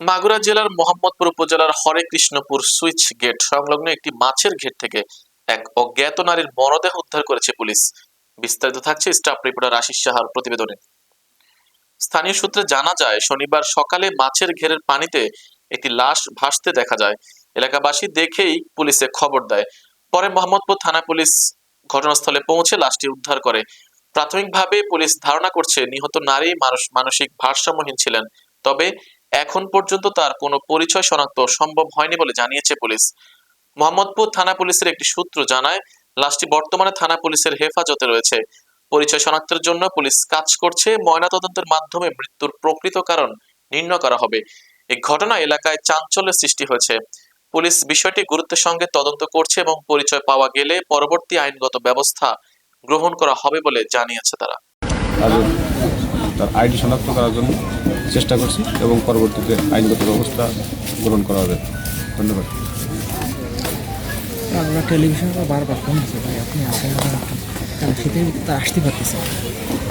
মাগুরা জেলার মোহাম্মদপুর উপজেলার হরে Krishnapur switch gate সংলগ্ন একটি মাছের ঘের থেকে এক অজ্ঞাত নারীর মরদেহ উদ্ধার করেছে পুলিশ। বিস্তারিত থাকছে স্টাফ রিপোর্টার আশিস সাহার প্রতিবেদনে। স্থানীয় সূত্রে জানা যায়, শনিবার সকালে মাছের ঘেরের পানিতে একটি লাশ ভাসতে দেখা যায়। এলাকাবাসী দেখেই পুলিশে খবর দেয়। পরে মোহাম্মদপুর থানা পুলিশ ঘটনাস্থলে পৌঁছে লাশটি উদ্ধার করে। প্রাথমিকভাবে পুলিশ ধারণা করছে, নিহত নারী মানুষ, মানসিক ভারসাম্যহীন ছিলেন। তবে এখন পর্যন্ত তার কোনো পরিচয় শনাক্ত সম্ভব হয়নি বলে জানিয়েছে পুলিশ। মোহাম্মদপুর থানা পুলিশের একটি সূত্র জানায়, লাশটি বর্তমানে থানা পুলিশের হেফাজতে রয়েছে। পরিচয় শনাক্তের জন্য পুলিশ কাজ করছে, ময়নাতদন্তের মাধ্যমে মৃত্যুর প্রকৃত কারণ নির্ণয় করা হবে। এই ঘটনা এলাকায় চাঞ্চল্যের সৃষ্টি হয়েছে। পুলিশ বিষয়টি গুরুত্বের সঙ্গে তদন্ত করছে এবং পরিচয় পাওয়া গেলে পরবর্তী আইনগত ব্যবস্থা গ্রহণ করা হবে বলে জানিয়েছে তারা। তার আইডি শনাক্ত করার জন্য চেষ্টা করছি এবং পরবর্তীতে আইনগত ব্যবস্থা গ্রহণ করা হবে। ধন্যবাদ। আমরা টেলিভিশনে বারবার ফোন ভাই, আপনি আসেন শীতের আসতে পারতেছি না।